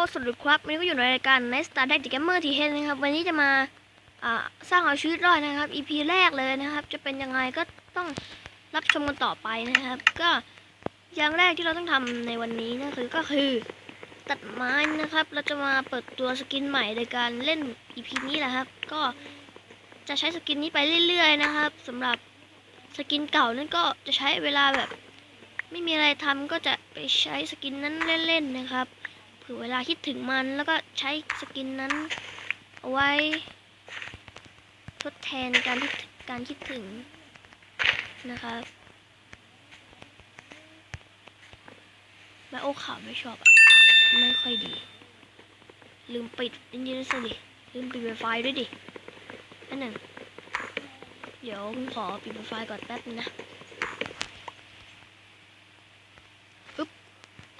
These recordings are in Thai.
สวัสดีครับวันนี้ก็อยู่ในรายการ Night Star Deck Gamer ทีเฮนะครับ วันนี้จะมาสร้างเอาชีวิตรอดนะครับ EP แรกเลยนะครับ จะเป็นยังไงก็ต้องรับชมกันต่อไปนะครับ ก็อย่างแรกที่เราต้องทำในวันนี้นะคือก็คือตัดไม้นะครับ เราจะมาเปิดตัวสกินใหม่ในการเล่น EP นี้แหละครับ ก็จะใช้สกินนี้ไปเรื่อย ๆ นะครับสำหรับสกินเก่านั่นก็จะใช้เวลาแบบ ไม่มีอะไรทำก็จะไปใช้สกินนั้นเล่นๆนะครับ เผื่อเวลาคิดถึงมันแล้วก็ใช้สกินนั้น เอาไว้ ทดแทนการการคิดถึงนะครับแม่โอ้ขาวไม่ชอบอไม่ค่อยดี ลืมปิดอินเทอร์เน็ตดิ ลืมปิดไวไฟด้วยดิอันหนึ่ง เดี๋ยวผมขอปิดไวไฟก่อนแป๊บนึงนะปึ๊บ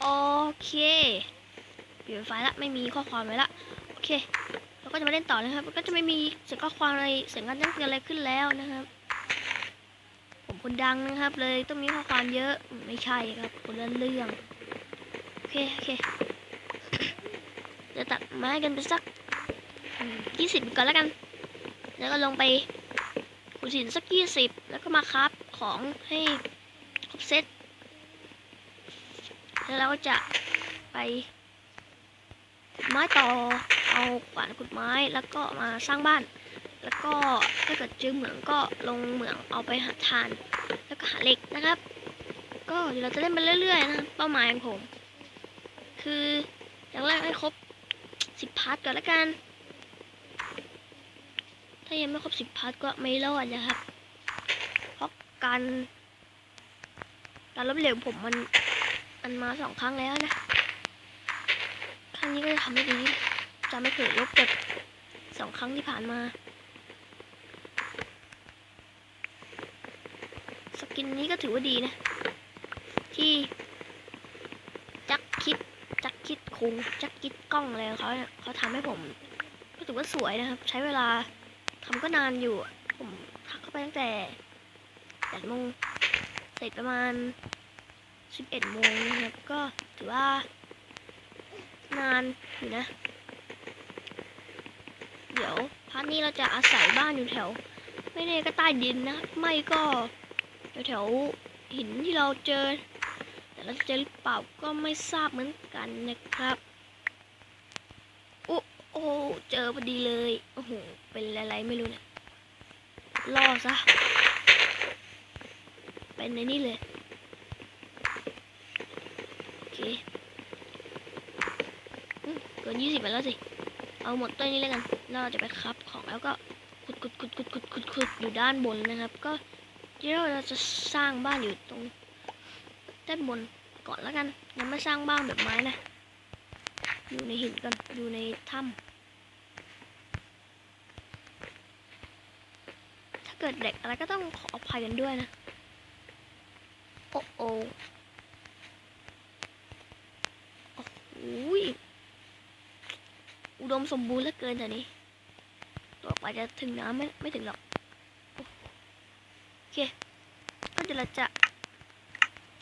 โอเค ปิดไฟละไม่มีข้อความไว้ละโอเคเราก็จะมาเล่นต่อนะครับก็จะไม่มีเสียงข้อความอะไรเสียงการแจ้งเตือนอะไรขึ้นแล้วนะครับ ผมคนดังนะครับ เลยต้องมีข้อความเยอะไม่ใช่ครับคนละเรื่องโอเคโอเคจะตัดไม้กันไปสักยี่สิบก่อนแล้วกัน แล้วก็ลงไปขุดหินสักยี่สิบแล้วก็มาครับของให้ครบเซตแล้วเราก็จะไป ไม้ต่อเอาขวานขุดไม้แล้วก็มาสร้างบ้าน แล้วก็ถ้าเกิดเจอเหมืองก็ลงเหมืองเอาไปหาทาน แล้วก็หาเหล็กนะครับ ก็เดี๋ยวเราจะเล่นไปเรื่อยๆนะครับเป้าหมายของผม คืออย่างแรกให้ครบสิบพาร์ทก่อนละกัน ถ้ายังไม่ครบสิบพาร์ทก็ไม่รอดนะครับเพราะการการล้มเหลวผมมันมันมาสองครั้งแล้วนะ ครั้งนี้ก็จะทำให้ดีจะไม่เกิดลบแบบสองครั้งที่ผ่านมา สกินนี้ก็ถือว่าดีนะ ที่จักคิดจักคิดคุงจักคิดกล้องอะไรของเขาเขาทำให้ผม ก็ถือว่าสวยนะครับ ใช้เวลาทำก็นานอยู่ ผมทักเข้าไปตั้งแต่แปดโมงเสร็จประมาณสิบเอ็ดโมงนะครับ ก็ถือว่า นานอยู่นะ เดี๋ยวพาร์ทนี้เราจะอาศัยบ้านอยู่แถว ไม่แน่ก็ใต้ดินนะ ไม่ก็แถวหินที่เราเจอ แต่เราจะเจอหรือเปล่าก็ไม่ทราบเหมือนกันนะครับโอ้โอ้เจอพอดีเลย โอ้โห เป็นอะไรไม่รู้เนี่ยล่อซะ เป็นในนี่เลย โอเค กินยี่สิบไปแล้วสิ เอาหมดตัวนี้แล้วกันแล้วเราจะไปครับของแล้วก็ขุดขุดขุดขุดขุดขุดขุดอยู่ด้านบนนะครับ ก็เดี๋ยวเราจะสร้างบ้านอยู่ตรงด้านบนก่อนแล้วกัน ยังไม่สร้างบ้านแบบไม้นะ อยู่ในหินก่อนอยู่ในถ้ำถ้าเกิดเด็กอะไรก็ต้องขออภัยกันด้วยนะ โอ้โอโอ้โหย อุดมสมบูรณ์เหลือเกินแต่นี้ต่อไปจะถึงน้ำไม่ไม่ถึงหรอกโอเค ก็เดี๋ยวเราจะ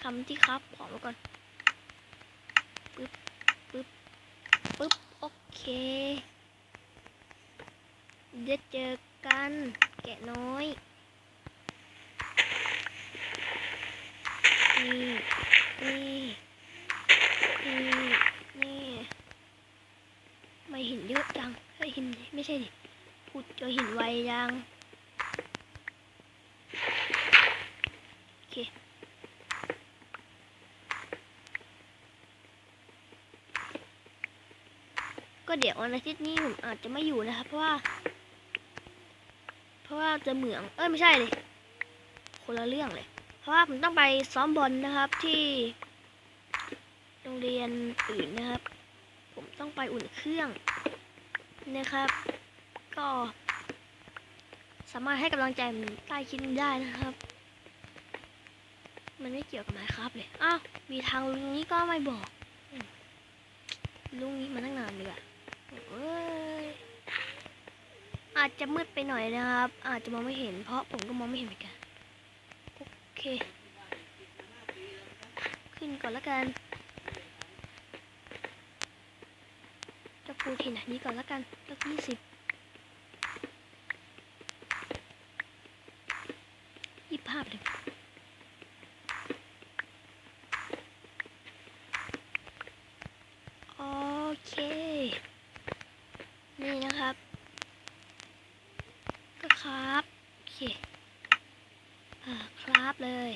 ทำที่ครับของไว้ก่อนปึ๊บปึ๊บปึ๊บโอเคเดี๋ยวเจอกันแกะน้อย นี่ นี่ นี่ นี่ ไม่หินเยอะจังเฮ้ยหินไม่ใช่ดิพูดเจอหินไวยังโอเค ก็เดี๋ยววันอาทิตย์นี้ผมอาจจะไม่อยู่นะครับ เพราะว่า เพราะว่าจะเหมือง เอ้ยไม่ใช่เลย คนละเรื่องเลย เพราะว่าผมต้องไปซ้อมบอลนะครับที่โรงเรียนอื่นนะครับ ผมต้องไปอุ่นเครื่องนะครับ ก็สามารถให้กำลังใจผมใต้คลิปได้นะครับ มันไม่เกี่ยวกับไมครับเลย อ้าว มีทางลุงนี้ก็ไม่บอก ลุงนี้มาตั้งนานเลยอะ อาจจะมืดไปหน่อยนะครับ อาจจะมองไม่เห็น เพราะผมก็มองไม่เห็นเหมือนกัน โอเค ขึ้นก่อนแล้วกัน จะปูที่ไหนนี้ก่อนแล้วกันสักยี่สิบยี่สิบห้าไปเลยโอเค นี่นะครับ ก็ครับ โอเค อ่าครับเลย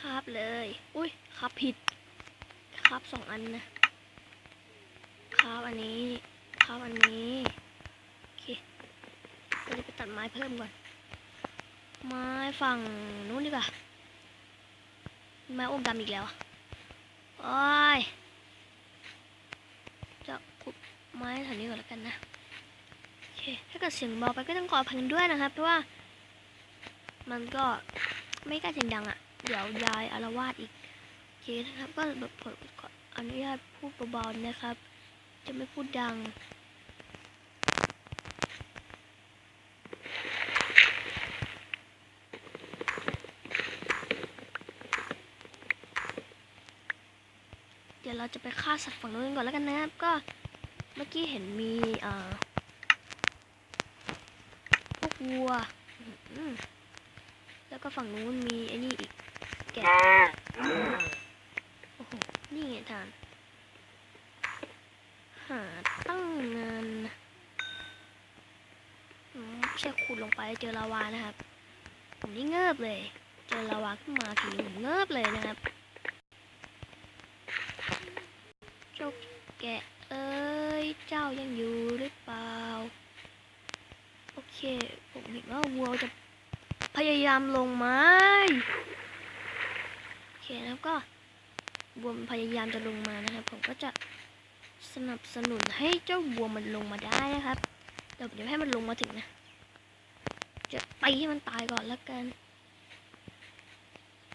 ครับเลย อุ้ยครับผิด ครับส อันนะครับอันนี้ครับอันนี้โอเคเราจะไปตัดไม้เพิ่มก่อน ไม้ฝั่งนู้นดีกว่าไม้อมดำอีกแล้วโอ้ยจะขุดไม้แถวนี้ก่อนแล้วกันนะโอเคถ้าเกิดเสียงเบาไปก็ต้องขออภัยกันด้วยนะครับเพราะว่า มันก็ไม่กล้าเสียงดังอะ่ะ เดี๋ยวยายอารวาสอีกโอเคนะครับก็แบบผมข ออนุญาตพูดเบาๆนะครับ จะไม่พูดดัง เดี๋ยวเราจะไปฆ่าสัตว์ฝั่งนู้นก่อนแล้วกันนะครับ ก็เมื่อกี้เห็นมีอ่อพวกวัว แล้วก็ฝั่งนู้นมีไอ้นี่อีกแกะ ทานหาตั้งนานนไม่ใช่ขุดลงไปเจอลาวานะครับ ผมนี่เงิบเลย เจอลาวาขึ้นมาทีนี้ผมเงิบเลยนะครับเจ้าแกะเอ้ย เจ้ายังอยู่หรือเปล่า โอเค ผมเห็นว่าวัวจะพยายามลงไม้ โอเคแล้วก็ วัวมพยายามจะลงมานะครับ ผมก็จะสนับสนุนให้เจ้าวัวมันลงมาได้นะครับเดี๋ยวเดี๋ยวให้มันลงมาถึงนะ จะตีให้มันตายก่อนแล้วกัน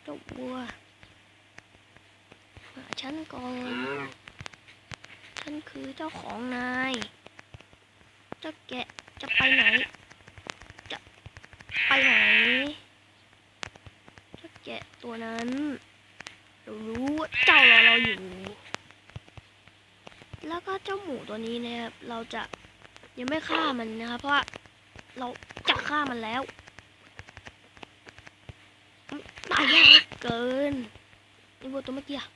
เจ้าวัวหาฉันก่อนฉันคือเจ้าของนายเจ้าแกะจะไปไหน จะไปไหนเจ้าแกะตัวนั้นเรู้ว่าเจ้ารอเราอยู่ แล้วก็เจ้าหมูตัวนี้นะครับ เราจะยังไม่ฆ่ามันนะครับ เพราะว่าเราจะฆ่ามันแล้วตายยากเกินนี่วัวตัวเมื่อกี้อะ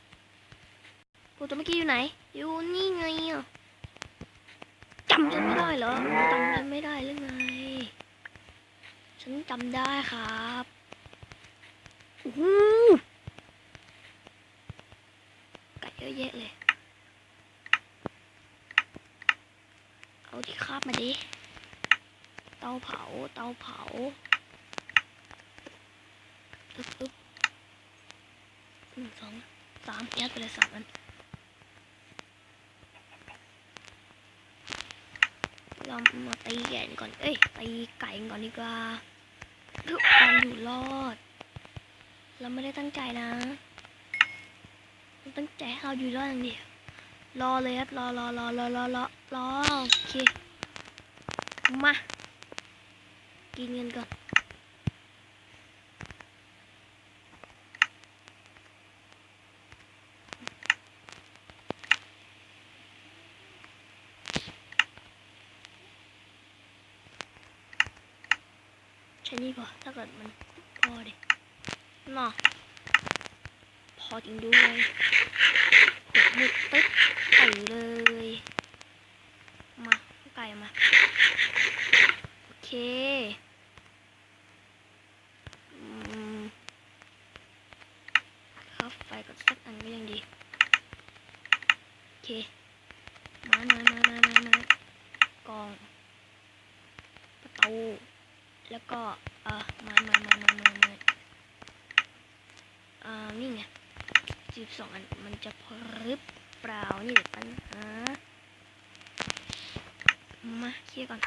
วัวตัวเมื่อกี้อยู่ไหน อยู่นี่ไงอะจำฉันไม่ได้เหรอจำฉันไม่ได้หรือไง ฉันจำได้ครับโอ้โห ไก่เย อะแยะเลย เอาที่คาบมาดิ เตาเผา เตาเผาอึ๊บอึ๊บหนึ่งสองสามยัดไปเลยสามอันเรามาตีแกนก่อน เอ้ย ตีไก่ก่อนดีกว่าเพื่อความอยู่รอด เราไม่ได้ตั้งใจนะ ตั้งใจเราอยู่รอดอย่างเดียวรอเลยครับรอรอรอรอรอรอรอโอเคมากินเงินก่อนใช่นี่พอถ้าเกิดมันพอดิน่ะ อจริงด้วยหกมึกตึ๊บไก่เลย มาไก่มา โอเคอืมครับไฟกับสักอันก็ยังดี โอเค มามามามามามา กอง ประตู แล้วก็ เออมามามามามา นี่ไง สิบสองอันมันจะพอหรือเปล่านี่เดี๋ยวปัญหามาเคลียร์ก่อน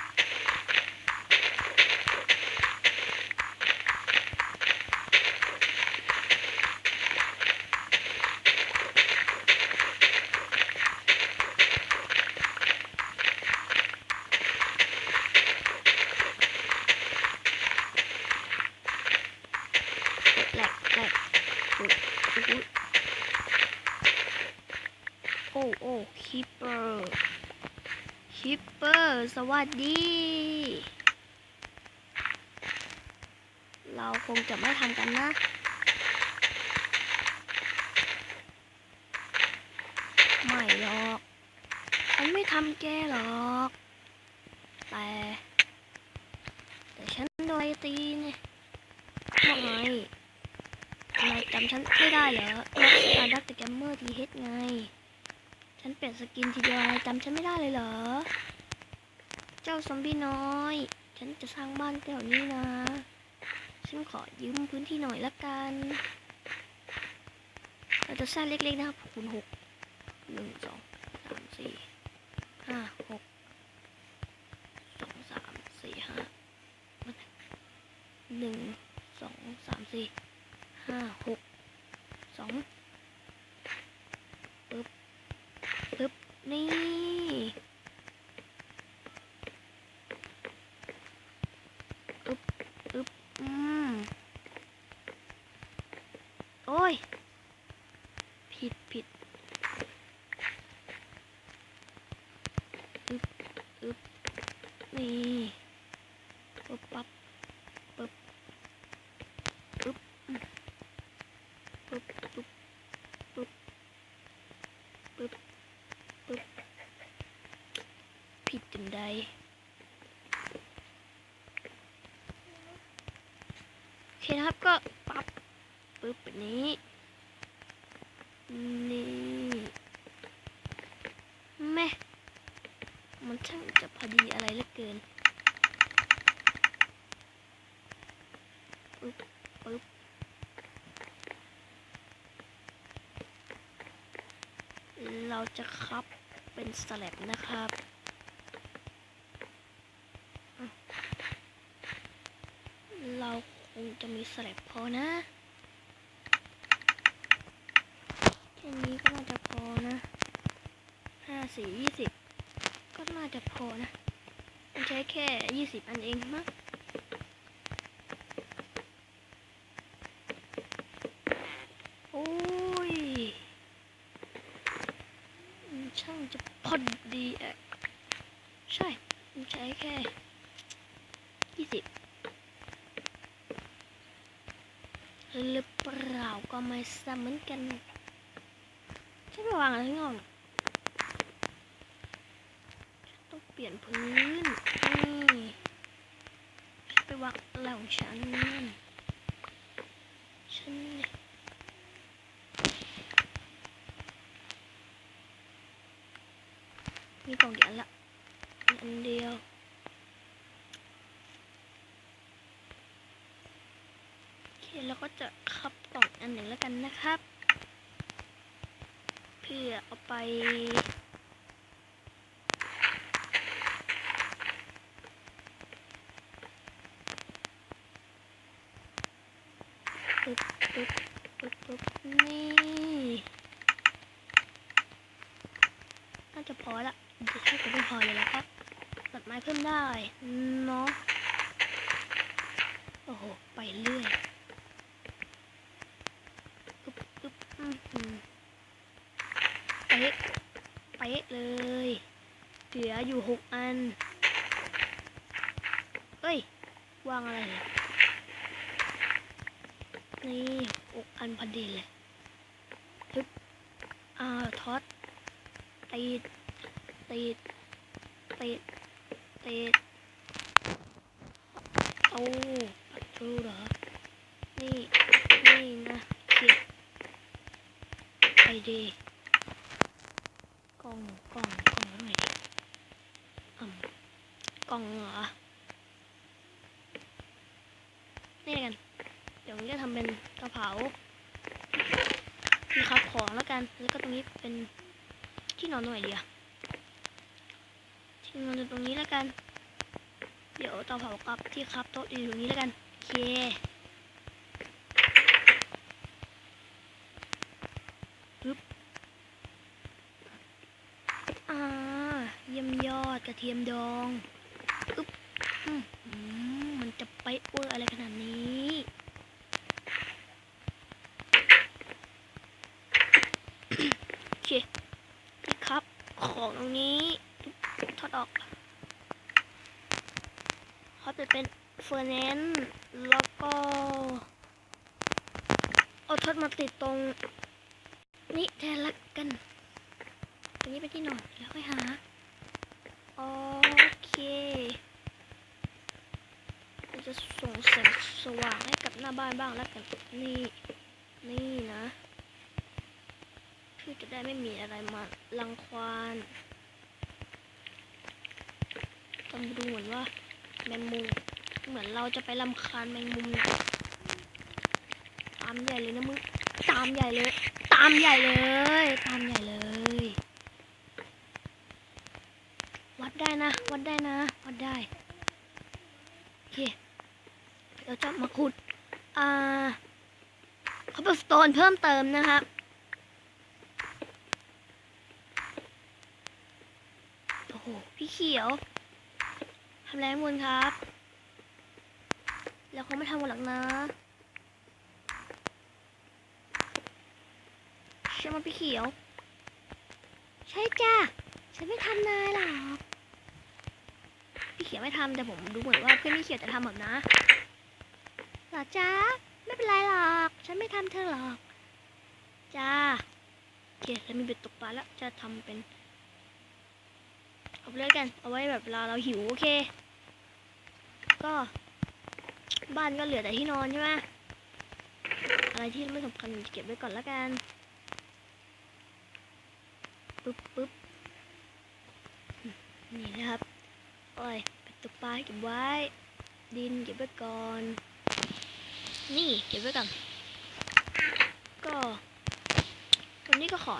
แหลกแหลกโอ้โอ้โหคิปเปอร์คิปเปอร์สวัสดี เราคงจะไม่ทำกันนะไม่หรอกฉันไม่ทำแกหรอก แต่ แต่ฉันโดนไล่ตีไงว่าไงทำไมจำฉันไม่ได้เหรอนักสตาร์ดักแต่แกมเมอร์ทีเฮดไง ฉันเปลี่ยนสกินทีเดียวจำฉันไม่ได้เลยเหรอ เจ้าซอมบี้น้อย ฉันจะสร้างบ้านแถวนี้นะ ฉันขอยืมพื้นที่หน่อยละกัน เราจะสร้างเล็กๆนะครับคูณหกหนึ่งสองสามสี่ห้าหกสองสามสี่ห้าหนึ่งสองสามสี่ห้าหกสองปึ๊บปึ๊บ นี่ อึบอึบอืม โอ้ย ผิดผิดอึบอึบนี่ปึ๊บปั๊บปึ๊บปึ๊บอืมปึ๊บปึ๊บปึ๊บปึ๊บปึ๊บผิดจน ใด โอเคนะครับก็ปั๊บปึ๊บแบบนี้ นี่แม่มันช่างจะพอดีอะไรเหลือเกินปึ๊บปึ๊บเราจะคับเป็นสแลบนะครับอะเราคง จะมีสแลบพอนะแค่นี้ก็น่าจะพอนะห้าสี่ยี่สิบก็น่าจะพอนะ ใช้แค่ยี่สิบอันเองมั้งโอ้ยมันช่างจะพอดีอะใช่มันใช้แค่ยี่สิบหรือเปล่าก็ ไม่ทราเหมือนกันฉันไปวางอะไรข้งนอกน่ะต้องเปลี่ยนพื้นนี่ฉันไปวางอะไรของฉันนั่นฉันเนี่ยมีกล่องเดียวละมีอันเดียว โอเคแล้วก็จะคับกล่ อันหนึ่งแล้วกันนะครับ เพื่อเอาไปปึ๊บปึ๊บปึ๊บปึ๊บนี่ น่าจะพอละเดี๋ยวถ้าจะไม่พอเลยแล้วก็ตัดไม้เพิ่มได้เนาะโอ้โห ไปเรื่อยปึ๊บปึ๊บอือหือ เป๊ะ เป๊ะเลย เหลืออยู่หกอัน เอ้ย วางอะไรเนี่ยนี่หกอันพอดีเลยฮึบอ่าท็อตตีดตีดตีดตีดเอาปัดทูเหรอ นี่ นี่นะเขียไปดีกล่องกล่องกล่องอะไรอืมกล่องเหรอ นี่กัน เดี๋ยวจะทำเป็นกระเป๋าที่คับของแล้วกัน แล้วก็ตรงนี้เป็นที่นอนตรงไหนดีอะที่นอนอยู่ตรงนี้แล้วกัน เดี๋ยวเตาเผากับที่คับโต๊ะอยู่ตรงนี้แล้วกันโอเคอ่าเยี่ยมยอดกระเทียมดองอึ๊บอืมอืมมันจะ ไปเวอร์อะไรขนาดนี้โอเคครับ ของตรงนี้ถอดออกเขาจะเป็นเฟอร์แนนแล้วก็ เอาทอตมาติดตรง นี้แทนละกันตรงนี้เป็นที่นอนแล้วค่อยหา โอเค จะส่งแสงสว่างให้กับหน้าบ้านบ้างแล้วกันนี่นี่นะเพื่อจะได้ไม่มีอะไรมาลังควานต้องดูเหมือนว่าแมงมุมเหมือนเราจะไปลำคาญแมงมุมนะตามใหญ่เลยนะมึงตามใหญ่เลย ตามใหญ่เลย ตามใหญ่เลย วัดได้นะ วัดได้นะ วัดได้โอเค เราจะมาขุดอ่าคอปเปอร์สโตนเพิ่มเติมนะครับโอ้โหพี่เขียวทำอะไรให้มุนครับ แล้วเขาไม่ทำกันหรอกนะใช่ไหมพี่เขียว ใช่จ้าฉันไม่ทำนายหรอกพี่เขียวไม่ทำแต่ผมดูเหมือนว่าเพื่อนพี่เขียวจะทำแบบนะ รอจ้าไม่เป็นไรหรอก ฉันไม่ทำเธอหรอก จ้าโอเคแล้วมีเบ็ดตกปลาแล้วจะทำเป็น เอาไปเลยกัน เอาไว้แบบเวลาเราหิวโอเค ก็ บ้านก็เหลือแต่ที่นอนใช่ไหมอะไรที่ไม่สำคัญเก็บไว้ก่อนและกันปึ๊บปึ๊บนี่นะครับ โอ้ยเป็ดตกปลาเก็บไว้ ดินเก็บไว้ก่อน นี่เก็บไว้ก่อน ก็วันนี้ก็ขอ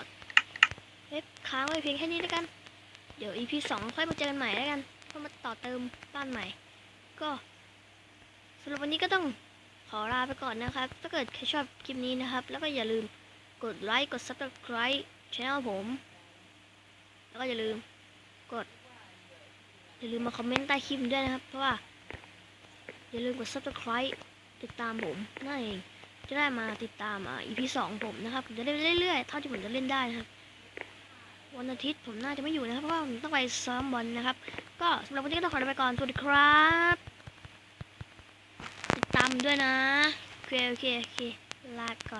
เว็บค้างไว้เพียงแค่นี้แล้วกัน เดี๋ยว EP สองค่อยมาเจอกันใหม่แล้วกันเพื่อมาต่อเติมบ้านใหม่ ก็สำหรับวันนี้ก็ต้องขอลาไปก่อนนะครับ ถ้าเกิดใครชอบคลิปนี้นะครับ แล้วก็อย่าลืมกดไลค์กด subscribe ช่องผม แล้วก็อย่าลืมกด อย่าลืมมาคอมเมนต์ใต้คลิปด้วยนะครับ เพราะว่า อย่าลืมกด subscribe ติดตามผมนั่นเองจะได้มาติดตามอ่า EP สองผมนะครับผมจะเล่นเรื่อยๆเท่าที่ผมจะเล่นได้นะครับวันอาทิตย์ผมน่าจะไม่อยู่นะครับเพราะว่าผมต้องไปซ้อมบอลนะครับ ก็สำหรับวันนี้ก็ต้องขอลาไปก่อนสวัสดีครับ ติดตามด้วยนะโอเคโอเคโอเคลาก่อน